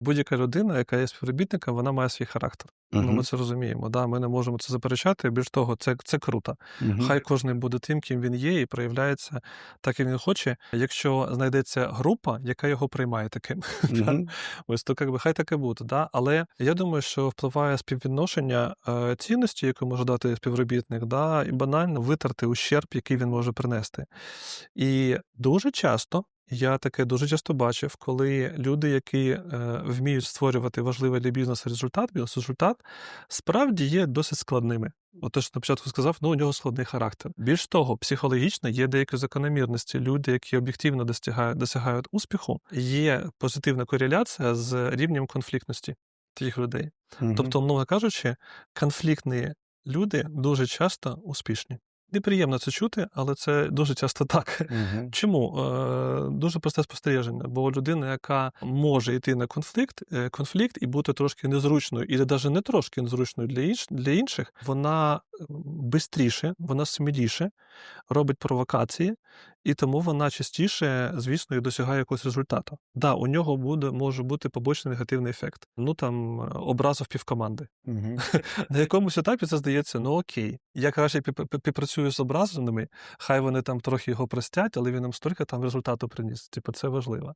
Будь-яка людина, яка є співробітником, вона має свій характер. Ну, ми це розуміємо. Да? Ми не можемо це заперечати. Більш того, це, це круто. Мгм. Хай кожен буде тим, ким він є, і проявляється так, як він хоче. Якщо знайдеться група, яка його приймає таким, да? Мгм. ось то якби хай таке буде. Да? Але я думаю, що впливає співвідношення е, цінності, яку може дати співробітник, да? і банально витерти ущерб, який він може принести. І дуже часто. Я таке дуже часто бачив, коли люди, які е, вміють створювати важливий для бізнесу результат, бізнес-результат, справді є досить складними. От те, що на початку сказав, ну у нього складний характер. Більш того, психологічно є деякі закономірності. Люди, які об'єктивно досягають, досягають успіху, є позитивна кореляція з рівнем конфліктності тих людей. Мгм. Тобто, умовно кажучи, конфліктні люди дуже часто успішні. Неприємно це чути, але це дуже часто так. Угу. Чому? Е, Дуже просте спостереження. Бо людина, яка може йти на конфлікт, е, конфлікт і бути трошки незручною, і навіть не трошки незручною для інших, вона швидше, вона сміліше робить провокації, і тому вона частіше, звісно, і досягає якогось результату. Да, у нього буде може бути побочний негативний ефект. Ну там е, образив півкоманди. Мгм. На якомусь етапі це здається, ну окей, я краще пі- пі- піпрацюю з ображеними, хай вони там трохи його простять, але він нам стільки там результату приніс. Типу, це важливо.